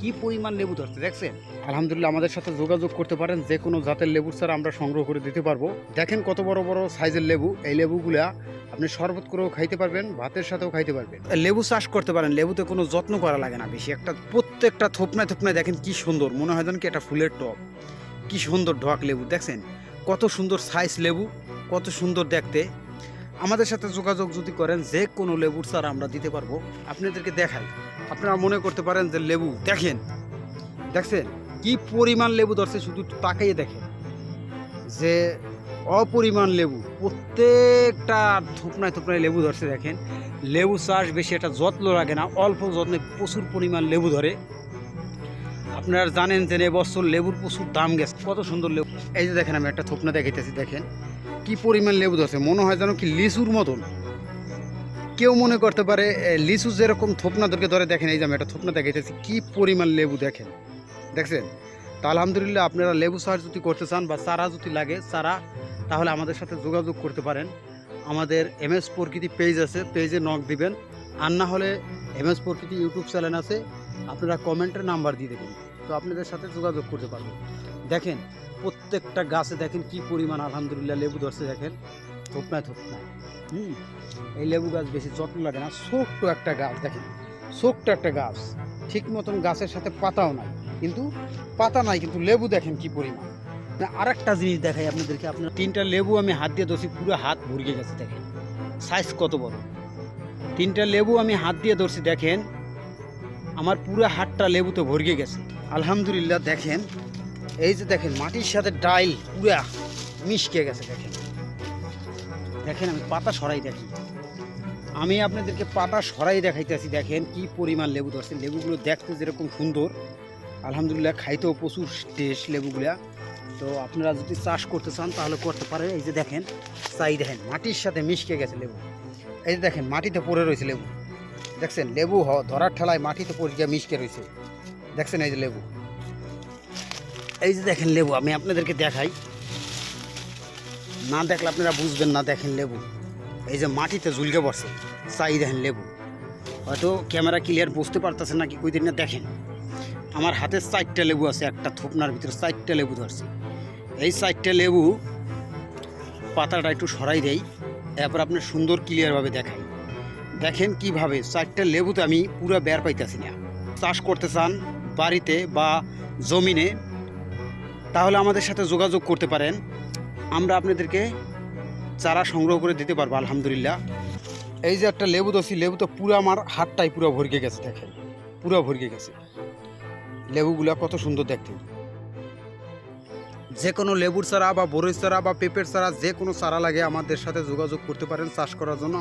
কি পরিমাণ লেবু ধরছে দেখছেন? আলহামদুলিল্লাহ আমাদের সাথে যোগাযোগ করতে পারেন যে কোনো জাতের লেবুর ছাড়া আমরা সংগ্রহ করে দিতে পারব। দেখেন কত বড় বড় সাইজের লেবু এই লেবুগুলা আপনি শরবত করেও খাইতে পারবেন ভাতের সাথেও খাইতে পারবেন। লেবু চাষ করতে পারেন লেবুতে কোনো যত্ন করা লাগে না বেশি। একটা প্রত্যেকটা থোপনায় থোপনায় দেখেন কি সুন্দর মনে হয় যেন কি একটা ফুলের টপ কি সুন্দর ঢক লেবু দেখছেন? কত সুন্দর সাইজ লেবু কত সুন্দর দেখতে। আমাদের সাথে যোগাযোগ যদি করেন, যে কোনো লেবুর চারা আমরা দিতে পারব। আপনাদেরকে দেখাই। আপনারা মনে করতে পারেন যে লেবু, দেখেন, দেখছেন? কি পরিমাণ লেবু ধরছে, শুধু তাকাইয়ে দেখেন। যে অপরিমাণ লেবু, প্রত্যেকটা থোপনায় থোপনায় লেবু ধরছে, দেখেন। লেবু চাষ বেশি একটা যত্ন লাগে না, অল্প যত্নে প্রচুর পরিমাণ লেবু ধরে। আপনারা জানেন যে এবছর লেবুর প্রচুর দাম গেছে, কত সুন্দর লেবু। এই যে দেখেন, আমি একটা থোপনা দেখাইতেছি, দেখেন। কি পরিমাণ লেবু ধরছে? মনে হয় যেন কি লিচুর মতন। কেউ মনে করতে পারে লিচু যেরকম থোপনা ধরে দেখেন, এই যে আমি একটা থোপনা দেখাইতেছি, কি পরিমাণ লেবু দেখেন। দেখছেন? তা আলহামদুলিল্লাহ আপনারা লেবু চাষ যদি করতে চান বা চারা যদি লাগে, চারা, তাহলে আমাদের সাথে যোগাযোগ করতে পারেন। আমাদের এম এস প্রকৃতি পেজ আছে, পেজে নক দিবেন। আর না হলে M S Prakriti YouTube channel আছে, আপনারা কমেন্টের নাম্বার দিয়ে দেবেন। তো আপনাদের সাথে যোগাযোগ করতে পারব। দেখেন, প্রত্যেকটা গাছে দেখেন কি পরিমাণ আলহামদুলিল্লাহ লেবু ধরছে, দেখেন। থোপনায় থোপনায়। হুম, এই লেবু গাছ বেশি যত্ন লাগে না। ছোট্ট একটা গাছ, দেখেন। ছোট্ট একটা গাছ। ঠিক মতন গাছের সাথে পাতাও নাই। কিন্তু পাতা নাই, কিন্তু লেবু দেখেন কি পরিমাণ। আর একটা জিনিস দেখাই আপনাদেরকে। আপনার তিনটা লেবু আমি হাত দিয়ে ধরছি, পুরো হাত ভরিয়ে গেছে, দেখেন। সাইজ কত বড়? তিনটা লেবু আমি হাত দিয়ে ধরছি, দেখেন। আমার পুরো হাতটা লেবুতে ভরিয়ে গেছে। আলহামদুলিল্লাহ, দেখেন। এই যে দেখেন, মাটির সাথে ডাইল পুরা মিশকে গেছে, দেখেন। দেখেন, আমি পাতা সরাই দেখি। আমি আপনাদেরকে পাতা সরাই দেখাইতেছি, দেখেন কি পরিমাণ লেবু ধরছে। লেবুগুলো দেখতে যেরকম সুন্দর। আলহামদুলিল্লাহ, খাইতেও প্রচুর টেস্ট লেবুগুলা। তো আপনারা যদি চাষ করতে চান, তাহলে করতে পারেন। এই যে দেখেন, চাই দেখেন, মাটির সাথে মিশকে গেছে লেবু। এই যে দেখেন, মাটিতে পড়ে রয়েছে লেবু। দেখছেন, লেবু ধরার ঠেলায় মাটিতে পড়ে গিয়ে মিশকে রয়েছে। দেখছেন এই যে লেবু। এই যে দেখেন লেবু, আমি আপনাদেরকে দেখাই। না দেখলে আপনারা বুঝবেন না, দেখেন লেবু। এই যে মাটিতে ঝুলকে পড়ছে, চাই দেখেন লেবু। হয়তো ক্যামেরা ক্লিয়ার বুঝতে পারতেছেন নাকি কই দিন না, দেখেন। আমার হাতে চারটা লেবু আছে, একটা থোপনার ভিতরে চারটা লেবু ধরছে। এই চারটা লেবু পাতাটা একটু সরাই দেই, এরপর আপনার সুন্দর ক্লিয়ারভাবে দেখাই। দেখেন কীভাবে, চারটা লেবুতে আমি পুরো বের পাইতেছি না। চাষ করতে চান বাড়িতে বা জমিনে, তাহলে আমাদের সাথে যোগাযোগ করতে পারেন। আমরা আপনাদেরকে চারা সংগ্রহ করে দিতে পারব, আলহামদুলিল্লাহ। এই যে একটা লেবু দছি লেবু তো পুরো আমার হাতটাই পুরো ভরকে গেছে, দেখেন। পুরো ভরকে গেছে। লেবুগুলা কত সুন্দর দেখতে। যে কোনো লেবুর চারা বা বরই চারা বা পেঁপের চারা, যে কোনো চারা লাগে আমাদের সাথে যোগাযোগ করতে পারেন, চাষ করার জন্য।